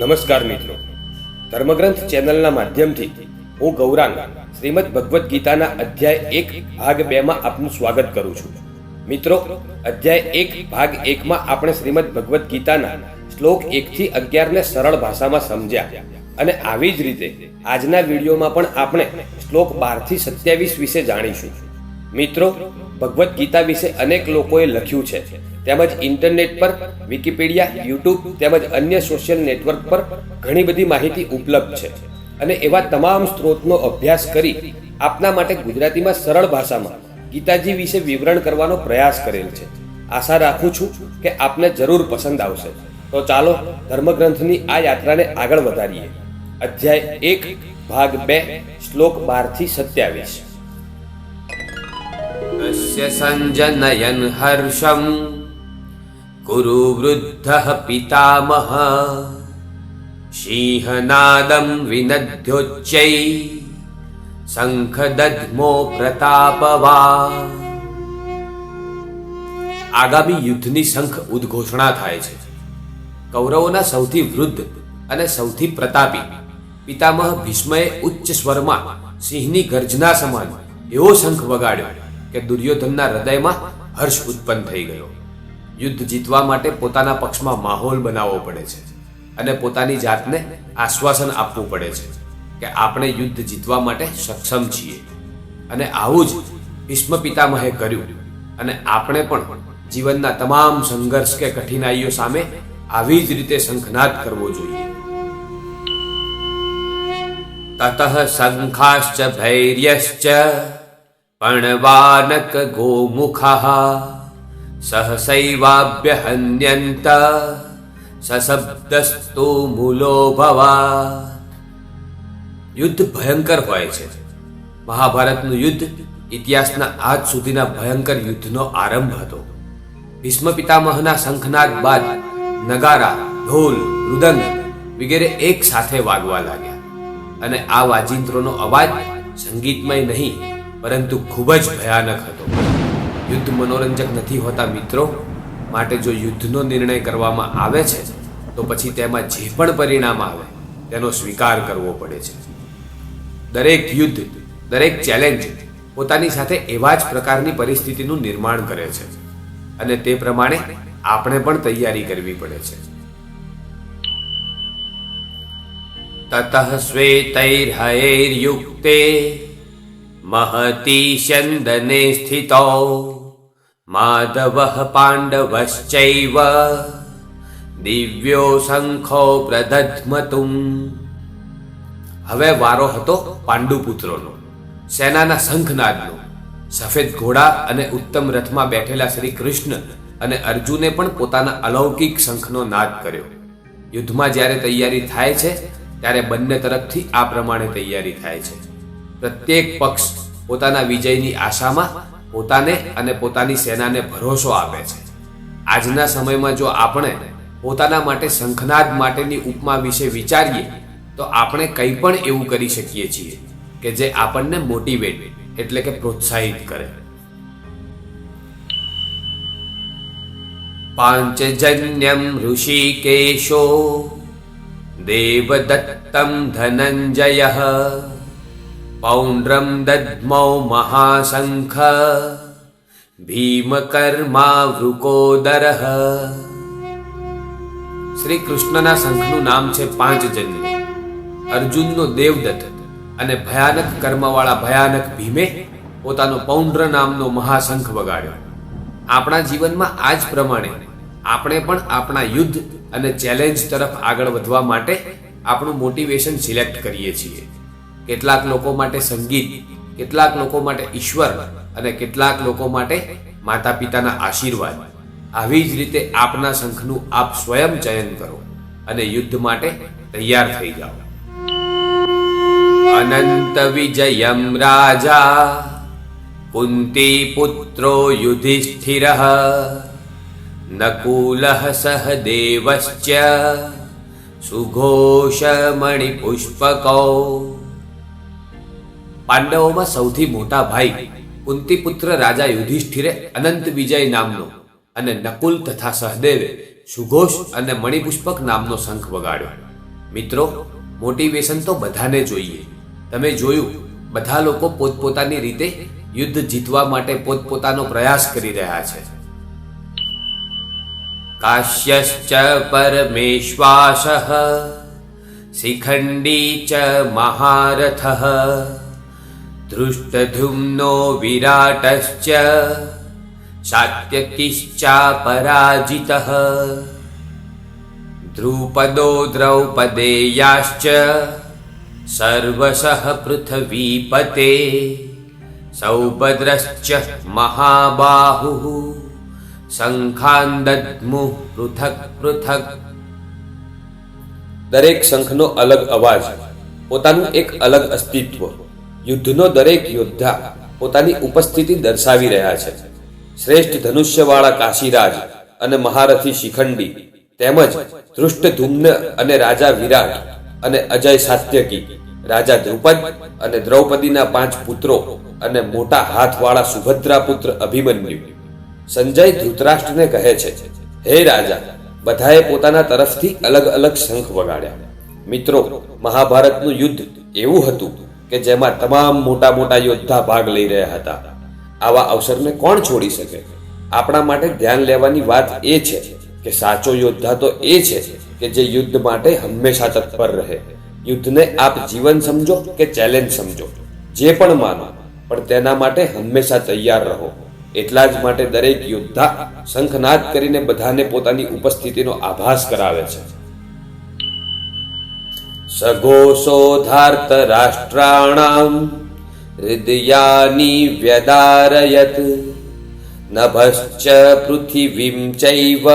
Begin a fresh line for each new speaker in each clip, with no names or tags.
નમસ્કાર મિત્રો. ધર્મગ્રંથ ચેનલના માધ્યમથી હું ગૌરાંગ શ્રીમદ ભગવદ્ ગીતાના અધ્યાય એક, ભાગ બે માં આપનું સ્વાગત કરું છું. મિત્રો, અધ્યાય એક, ભાગ એકમાં આપણે શ્રીમદ ભગવદ્ ગીતાના શ્લોક એકથી અગિયારને સરળ ભાષામાં સમજ્યા અને આવી જ રીતે આજના વિડીયોમાં પણ આપણે શ્લોક બારથી સત્યાવીસ વિશે જાણીશું. મિત્રો, ભગવદ્ ગીતા વિશે અનેક લોકોએ લખ્યું છે. તેમજ ઇન્ટરનેટ પર, વિકિપીડિયા, યુટ્યુબ તેમજ અન્ય સોશિયલ નેટવર્ક પર ઘણી બધી માહિતી ઉપલબ્ધ છે. અને એવા તમામ સ્ત્રોતનો અભ્યાસ કરી આપના માટે ગુજરાતીમાં સરળ ભાષામાં ગીતાજી વિશે વિવરણ કરવાનો પ્રયાસ કરેલ છે. આશા રાખું છું કે આપને જરૂર પસંદ આવશે. તો ચાલો ધર્મગ્રંથની આ યાત્રાને આગળ વધારીએ. અધ્યાય એક, ભાગ બે, શ્લોક બારથી સત્યાવીસ.
तस्य सञ्जनयन् हर्षम् कुरु वृद्धः पितामह सिंहनादं विनद्योच्चै शङ्खदध्मो प्रतापवा આગામી યુદ્ધની શંખ ઉદ્ઘોષણા થાય છે કૌરવોના સૌથી વૃદ્ધ અને સૌથી પ્રતાપી પિતામહ ભીષ્મએ ઉચ્ચ સ્વરમાં સિંહની ગર્જના સમાન એવો શંખ વગાડ્યો કે દુર્યોધનના હૃદયમાં હર્ષ ઉત્પન્ન થઈ ગયો. યુદ્ધ જીતવા માટે પોતાના પક્ષમાં માહોલ બનાવવો પડે છે અને પોતાની જાતને આશ્વાસન આપવું પડે છે કે આપણે યુદ્ધ જીતવા માટે સક્ષમ છીએ. અને આવું જ ભીષ્મ પિતામહે કર્યું અને આપણે પણ જીવનના તમામ સંઘર્ષ કે કઠિનાઈઓ સામે આવી જ રીતે શંખનાદ કરવો જોઈએ. તતઃ શંખાશ્ચ ભૈર્યશ્ચ પણવાનક ગોમુખः સહસૈવાભ્યહન્યન્ટ સશબ્દસ્તુ મૂલો ભવા યુદ્ધ ભયંકર હોય છે મહાભારતનું યુદ્ધ ઇતિહાસના આજ સુધીના ભયંકર યુદ્ધનો આરંભ હતો। ભીષ્મ પિતામહના શંખનાદ બાદ નગારા, ઢોલ મૃદંગ વગેરે એક સાથે વાગવા લાગ્યા અને આ વાજિંત્રોનો અવાજ સંગીતમય નહીં પરંતુ ખૂબ જ ભયાનક હતો. યુદ્ધ મનોરંજક નથી હોતા મિત્રો. માટે જો યુદ્ધનો નિર્ણય કરવામાં આવે છે, તો પછી તેમાં જે પણ પરિણામ આવે, તેનો સ્વીકાર કરવો પડે છે. દરેક યુદ્ધ, દરેક ચેલેન્જ પોતાની સાથે એવા જ પ્રકારની પરિસ્થિતિનું નિર્માણ કરે છે. અને તે પ્રમાણે આપણે પણ તૈયારી કરવી પડે છે. તતઃ શ્વેતૈર્હયૈર્યુક્તે महती स्यन्दने स्थितौ माधवः पाण्डवश्चैव દિવ્યો શંખો પ્રદધ્મતુમ હવે વારો હતો પાંડુપુત્રોનો સેનાના શંખનાદનો સફેદ ઘોડા અને ઉત્તમ રથમાં બેઠેલા શ્રી કૃષ્ણ અને અર્જુને પણ પોતાના અલૌકિક શંખનો નાદ કર્યો યુદ્ધમાં જ્યારે તૈયારી થાય છે ત્યારે બંને તરફથી આ પ્રમાણે તૈયારી થાય છે પ્રત્યેક પક્ષ પોતાના વિજયની આશામાં પોતાને અને પોતાની સેનાને ભરોસો આપે છે. આજના સમયમાં જો આપણે પોતાના માટે શંખનાદ માટેની ઉપમા વિશે વિચારીએ, તો આપણે કંઈ પણ એવું કરી શકીએ છીએ કે જે આપણને મોટિવેટ એટલે કે પ્રોત્સાહિત કરે. પાંચજન્યમ ઋષિકેશો દેવદત્તમ ધનંજય પૌંડ્રમ દદ્મૌ મહાશંખ ભીમકર્મા વૃકોદર શ્રી કૃષ્ણના શંખનું નામ છે પાંચ જન્ય, અર્જુનનો દેવદત્ત અને ભયાનક કર્મવાળા ભયાનક ભીમે પોતાનો પૌંડ્ર નામનો મહાશંખ વગાડ્યો. આપણા જીવનમાં આ જ પ્રમાણે આપણે પણ આપણા યુદ્ધ અને ચેલેન્જ તરફ આગળ વધવા માટે આપણું મોટિવેશન સિલેક્ટ કરીએ છીએ. કેટલાક લોકો માટે સંગીત, કેટલાક લોકો માટે ઈશ્વર અને કેટલાક લોકો માટે માતા પિતાના આશીર્વાદ. આવી જ રીતે આપના શંખનું આપ સ્વયં ચયન કરો અને યુદ્ધ માટે તૈયાર થઈ જાઓ. અનંત વિજયમ રાજા, કુંતી પુત્રો યુધિષ્ઠિર, નકુલ સહ દેવશ્ચ સુઘોષમણિ પુષ્પકૌ પાંડવોમાં સૌથી મોટા ભાઈ કુંતીપુત્ર રાજા યુધિષ્ઠિરે અનંત વિજય નામનો અને નકુલ તથા સહદેવે સુઘોષ અને મણિપુષ્પક નામનો શંખ વગાડ્યો. મિત્રો, મોટિવેશન તો બધાને જોઈએ. તમે જોયું, બધા લોકો પોતપોતાની રીતે યુદ્ધ જીતવા માટે પોતપોતાનો પ્રયાસ કરી રહ્યા છે. કાશ્યશ્ચ પરમેશ્વાસઃ, શિખંડી ચ મહારથઃ ધૃષ્ટધુમ્નો વિરાટશ્ચ શાત્યકિશ્ચાપરાજિતઃ દ્રુપદો દ્રૌપદેયાશ્ચ સર્વશઃ પૃથ્વીપતે સૌભદ્રશ્ચ महाबाहुः। शङ्खान्दद्मुः પૃથક પૃથક
દરેક શંખનો અલગ અવાજ, પોતાનું એક અલગ અસ્તિત્વ. યુદ્ધનો દરેક યોદ્ધા પોતાની ઉપસ્થિતિ દર્શાવી રહ્યા છે. શ્રેષ્ઠ ધનુષ્યવાળા કાશીરાજ અને મહારથી શિખંડી તેમજ ધૃષ્ટધુમ્ન અને રાજા વિરાટ અને અજય સાત્યકી, રાજા દ્રુપદ અને દ્રૌપદીના પાંચ પુત્રો અને મોટા હાથવાળા સુભદ્રા પુત્ર અભિમન્યુ. સંજય ધૃતરાષ્ટ્રને કહે છે, હે રાજા, બધાએ પોતાના તરફથી અલગ અલગ શંખ વગાડ્યા. મિત્રો, મહાભારતનું યુદ્ધ એવું હતું કે જેમાં તમામ મોટા મોટા યોદ્ધા ભાગ લઈ રહ્યા હતા. આવા અવસરને કોણ છોડી શકે? આપણા માટે ધ્યાન લેવાની વાત એ છે કે સાચો યોદ્ધા તો એ છે કે જે યુદ્ધ માટે હંમેશા તત્પર રહે. યુદ્ધને આપ જીવન સમજો કે ચેલેન્જ સમજો. જે પણ માનો, પણ તેના માટે હંમેશા તૈયાર રહો. એટલા જ માટે દરેક યોદ્ધા શંખનાદ કરીને બધાને પોતાની ઉપસ્થિતિનો આભાસ કરાવે છે. રાષ્ટ્રાણામ હૃદયાની વ્યદારયત નભશ્ચ પૃથિવીમ ચૈવ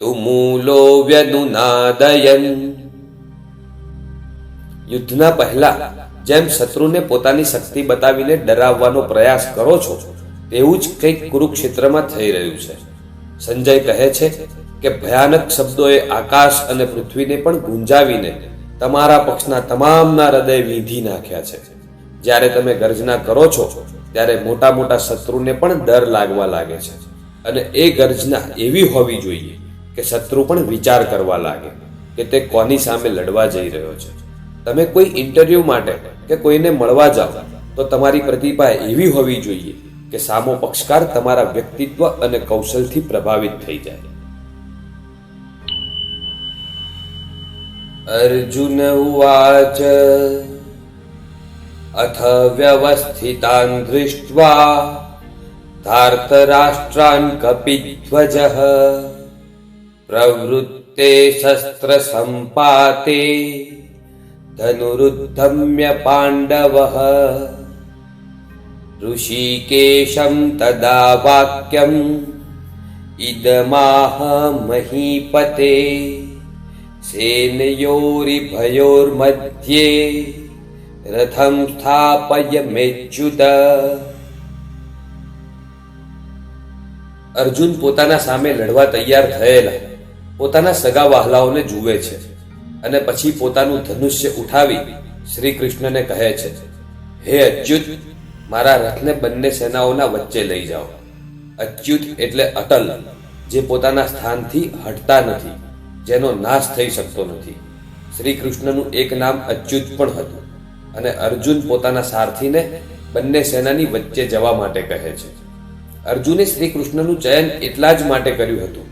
તુમૂલો વ્યનુનાદયન યુદ્ધના પહેલા જેમ શત્રુને પોતાની શક્તિ બતાવીને ડરાવવાનો પ્રયાસ કરો છો, તેવું જ કંઈક કુરુક્ષેત્રમાં થઈ રહ્યું છે. સંજય કહે છે કે ભયાનક શબ્દોએ આકાશ અને પૃથ્વીને પણ ગુંજાવીને તમારા પક્ષના તમામના હૃદય વીંધી નાખ્યા છે. જ્યારે તમે ગર્જના કરો છો, ત્યારે મોટા મોટા શત્રુને પણ ડર લાગવા લાગે છે. અને એ ગર્જના એવી હોવી જોઈએ કે શત્રુ પણ વિચાર કરવા લાગે કે તે કોની સામે લડવા જઈ રહ્યો છે. તમે કોઈ ઇન્ટરવ્યૂ માટે કે કોઈને મળવા જાઓ, તો તમારી પ્રતિભા એવી હોવી જોઈએ કે સામો પક્ષકાર તમારા વ્યક્તિત્વ અને કૌશલથી પ્રભાવિત થઈ જાય. अर्जुन उवाच अथ व्यवस्थितान् दृष्ट्वा धार्तराष्ट्रान् कपिध्वजः प्रवृत्ते शस्त्रसम्पाते धनुरुद्धम्य पाण्डवः ऋषिकेशं तदा वाक्यम् इदमाह महीपते सेनयोरिभयोर्मध्ये रथं स्थापय मेच्युत અર્જુન પોતાના સામે લડવા તૈયાર થયેલા પોતાના સગા વહાલાઓને જુએ છે અને પછી પોતાનું ધનુષ્ય ઉઠાવી શ્રી કૃષ્ણને કહે છે હે અચ્યુત મારા રથને બંને સેનાઓના વચ્ચે લઈ જાઓ અચ્યુત એટલે અટલ જે પોતાના સ્થાનથી હટતા નથી જેનો નાશ થઈ શકતો નથી. શ્રી કૃષ્ણનું એક નામ અચ્યુત પણ હતું અને અર્જુન પોતાના સારથીને બંને સેનાની વચ્ચે જવા માટે કહે છે. અર્જુને શ્રી કૃષ્ણનું ચયન એટલા જ માટે કર્યું હતું,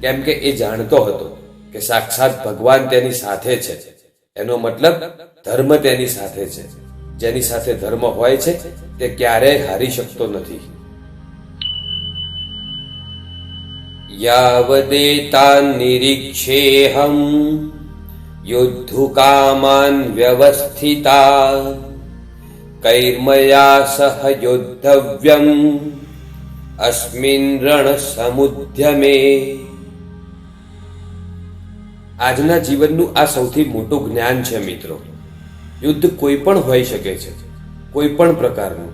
કેમ કે એ જાણતો હતો કે સાક્ષાત ભગવાન તેની સાથે છે. એનો મતલબ ધર્મ તેની સાથે છે. જેની સાથે ધર્મ હોય છે, તે ક્યારેય હારી શકતો નથી. યાવદેતાન નિરીક્ષેહમ व्यवस्थिता। વ્યવસ્થિતા सह योद्धव्यम् રણ સમુદ્યમે આજના જીવનનું આ સૌથી મોટું જ્ઞાન છે મિત્રો, યુદ્ધ કોઈ પણ હોઈ શકે છે, કોઈ પણ પ્રકારનું,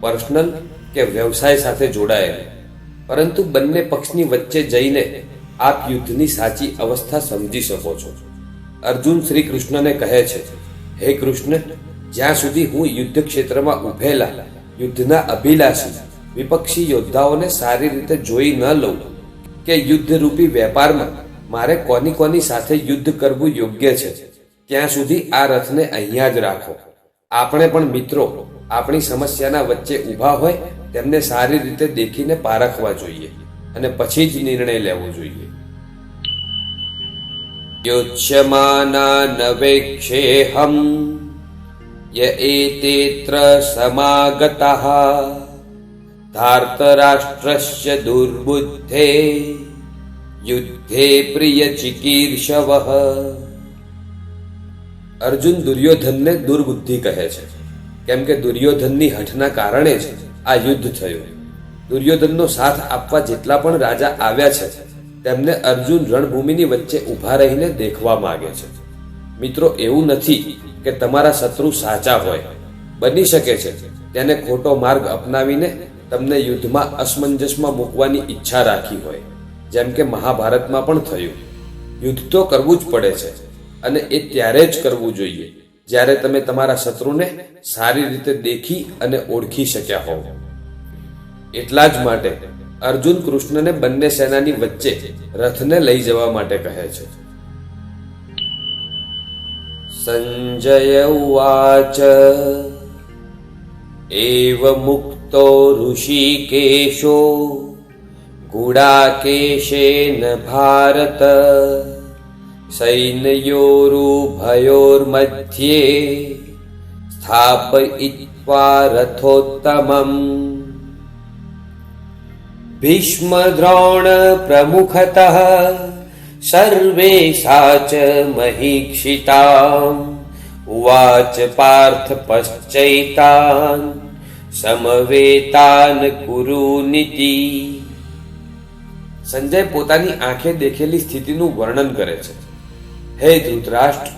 પર્સનલ કે વ્યવસાય સાથે જોડાયેલું. પરંતુ બંને પક્ષની વચ્ચે જઈને આપ યુદ્ધની સાચી અવસ્થા સમજી શકો છો. અર્જુન શ્રી કૃષ્ણને કહે છે, હે કૃષ્ણ, જ્યાં સુધી હું યુદ્ધ ક્ષેત્રમાં ઉભેલા, યુદ્ધના અભિલાષી, વિપક્ષી યોદ્ધાઓને સારી રીતે જોઈ ન લઉં, કે યુદ્ધરૂપી વેપારમાં મારે કોની કોની સાથે યુદ્ધ કરવું યોગ્ય છે, ત્યાં સુધી આ રથને અહીંયા જ રાખો. આપણે પણ મિત્રો, આપણી સમસ્યાના વચ્ચે ઊભા હોય તેમને સારી રીતે દેખીને પારખવા જોઈએ અને પછી જ નિર્ણય લેવો જોઈએ. યોચ્યમાના નવેક્ષેહમ ય એતેત્ર સમાગતઃ ધાર્તરાષ્ટ્રસ્ય દુર્બુદ્ધે યુદ્ધે પ્રિય ચિકીર્ષવ. અર્જુન દુર્યોધનને દુર્બુદ્ધિ કહે છે, કેમ કે દુર્યોધનની હઠના કારણે જ આ યુદ્ધ થયું. દુર્યોધનનો સાથ આપવા જેટલા પણ રાજા આવ્યા છે, તેમને અર્જુન રણભૂમિની વચ્ચે ઊભા રહીને દેખવા માંગે છે. મિત્રો, એવું નથી કે તમારા શત્રુ સાચા હોય. બની શકે છે, તેને ખોટો માર્ગ અપનાવીને તમને યુદ્ધમાં અસમંજસમાં મૂકવાની ઈચ્છા રાખી હોય, જેમ કે મહાભારતમાં પણ થયું. યુદ્ધ તો કરવું જ પડે છે, અને એ ત્યારે જ કરવું જોઈએ, જ્યારે તમે તમારા શત્રુને સારી રીતે દેખી અને ઓળખી શક્યા હોવ. એટલા જ માટે અર્જુન કૃષ્ણને બંને સેનાની વચ્ચે રથને લઈ જવા માટે કહે છે. સંજય ઉવાચ, એવ મુક્તો ઋષિકેશો, ગુડાકેશેન ભારત, સૈન્યોરુભયોર્મધ્યે સ્થાપયિત્વા રથોત્તમम् ભીષ્મદ્રોણ પ્રમુખતઃ સર્વેષા ચ મહીક્ષિતા ઉવાચ પાર્થ પશ્ચૈતાન સમવેતાન કુરુનિતિ સંજય પોતાની આંખે દેખેલી સ્થિતિનું વર્ણન કરે છે હે ધૃતરાષ્ટ્ર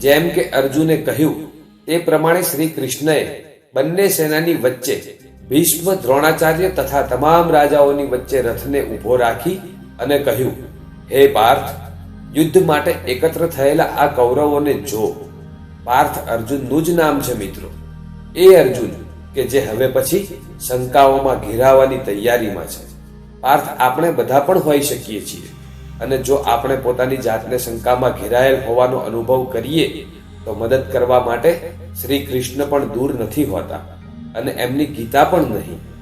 જેમ કે અર્જુને કહ્યું તે પ્રમાણે શ્રી કૃષ્ણએ બંને સેનાની વચ્ચે ભીષ્મ, દ્રોણાચાર્ય તથા તમામ રાજાઓની વચ્ચે રથને ઊભો રાખી અને કહ્યું, હે પાર્થ, યુદ્ધ માટે એકત્ર થયેલા આ કૌરવોને જો, પાર્થ અર્જુનનું જ નામ છે મિત્રો. એ અર્જુન કે જે હવે પછી શંકાઓમાં ઘેરાવાની તૈયારીમાં છે. પાર્થ, આપણે બધા પણ હોઈ શકીએ છીએ. અને જો આપણે પોતાની જાતને શંકામાં ઘેરાયેલ હોવાનો અનુભવ કરીએ તો મદદ કરવા માટે શ્રી કૃષ્ણ પણ દૂર નથી હોતા અને એમની ગીતા પણ નહીં.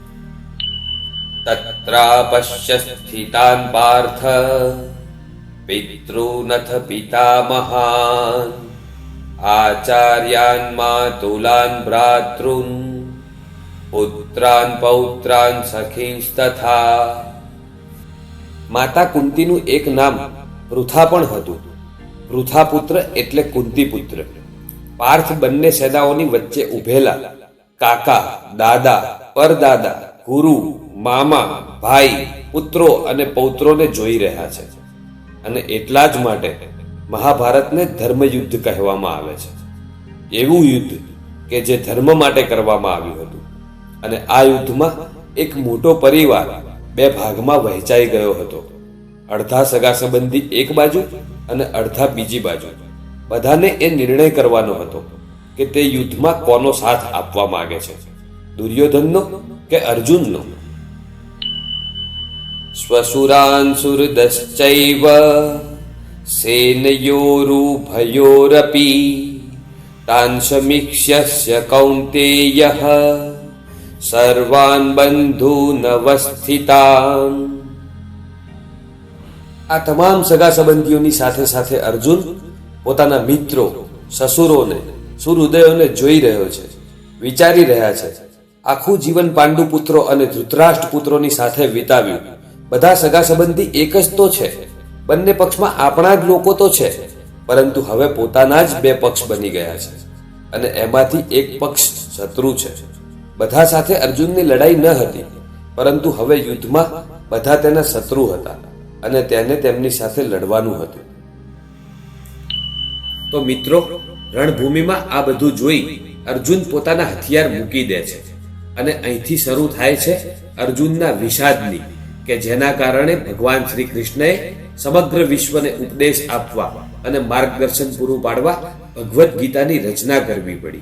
તત્રાપશ્ય સ્થિતાન પાર્થ, પિતૃનથ પિતામહાન, આચાર્યાન માતુલાન ભ્રાતૃન, પુત્રાન પૌત્રાન સખીંસ્તથા. માતા કુંતીનું એક નામ વૃથા પણ હતું. પૃથા પુત્ર એટલે કુંતીપુત્ર. પાર્થ બંને સેનાઓની વચ્ચે ઉભેલા કાકા, દાદા, પરદાદા, ગુરુ, મામા, ભાઈ, પુત્રો અને પૌત્રોને જોઈ રહ્યા છે. અને એટલા જ માટે મહાભારતને ધર્મયુદ્ધ કહેવામાં આવે છે. એવું યુદ્ધ કે જે ધર્મ માટે કરવામાં આવ્યું હતું. અને આ યુદ્ધમાં એક મોટો પરિવાર બે ભાગમાં વહેંચાઈ ગયો હતો. અડધા સગા સંબંધી એક બાજુ અને અડધા બીજી બાજુ. બધાને એ નિર્ણય કરવાનો હતો કે તે યુદ્ધમાં કોનો સાથ આપવા માંગે છે? દુર્યોધનનો કે અર્જુનનો? સ્વસુરાન્સુરદશ્ચૈવ સેનયોરુભયોરપી તાન સમીક્ષ્ય કૌંતેય. સર્વાન બંધૂનવસ્થિતાન. આ તમામ સગા સંબંધીઓની સાથે સાથે અર્જુન પોતાના મિત્રો, સસુરોને, સુહૃદયોને જોઈ રહ્યો છે, વિચારી રહ્યા છે. આખું જીવન પાંડુ પુત્રો અને ધૃતરાષ્ટ્ર પુત્રોની સાથે વિતાવ્યું. બધા સગા સંબંધી એક જ તો છે. બંને પક્ષમાં આપણા જ લોકો તો છે. પરંતુ હવે પોતાના જ બે પક્ષ બની ગયા છે. અને એમાંથી એક પક્ષ શત્રુ છે. બધા સાથે અર્જુનની લડાઈ ન હતી. પરંતુ હવે યુદ્ધમાં બધા તેના શત્રુ હતા. અને તેને તેમની સાથે લડવાનું હતું. તો મિત્રો, રણભૂમિમાં આ બધું જોઈ અર્જુન પોતાના હથિયાર મૂકી દે છે અને અહીંથી શરૂ થાય છે અર્જુનના વિષાદની, કે જેના કારણે ભગવાન શ્રી કૃષ્ણએ સમગ્ર વિશ્વને ઉપદેશ આપવા અને માર્ગદર્શન પૂરું પાડવા ભગવદ્ ગીતાની રચના કરવી પડી.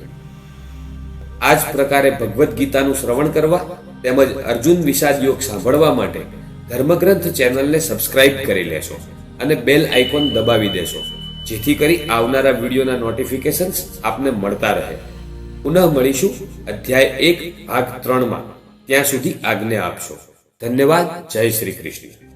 આ જ પ્રકારે ભગવદ્ ગીતાનું શ્રવણ કરવા તેમજ અર્જુન વિષાદ યોગ સાંભળવા માટે ધર્મગ્રંથ ચેનલને સબસ્ક્રાઇબ કરી લેશો અને બેલ આઇકોન દબાવી દેશો, જેથી કરી આવનારા વિડીયોના નોટિફિકેશન્સ આપને મળતા રહે. પુનઃ મળીશું અધ્યાય એક, ભાગ ત્રણમાં ત્યાં સુધી આજ્ઞા આપશો. ધન્યવાદ. જય શ્રી કૃષ્ણ.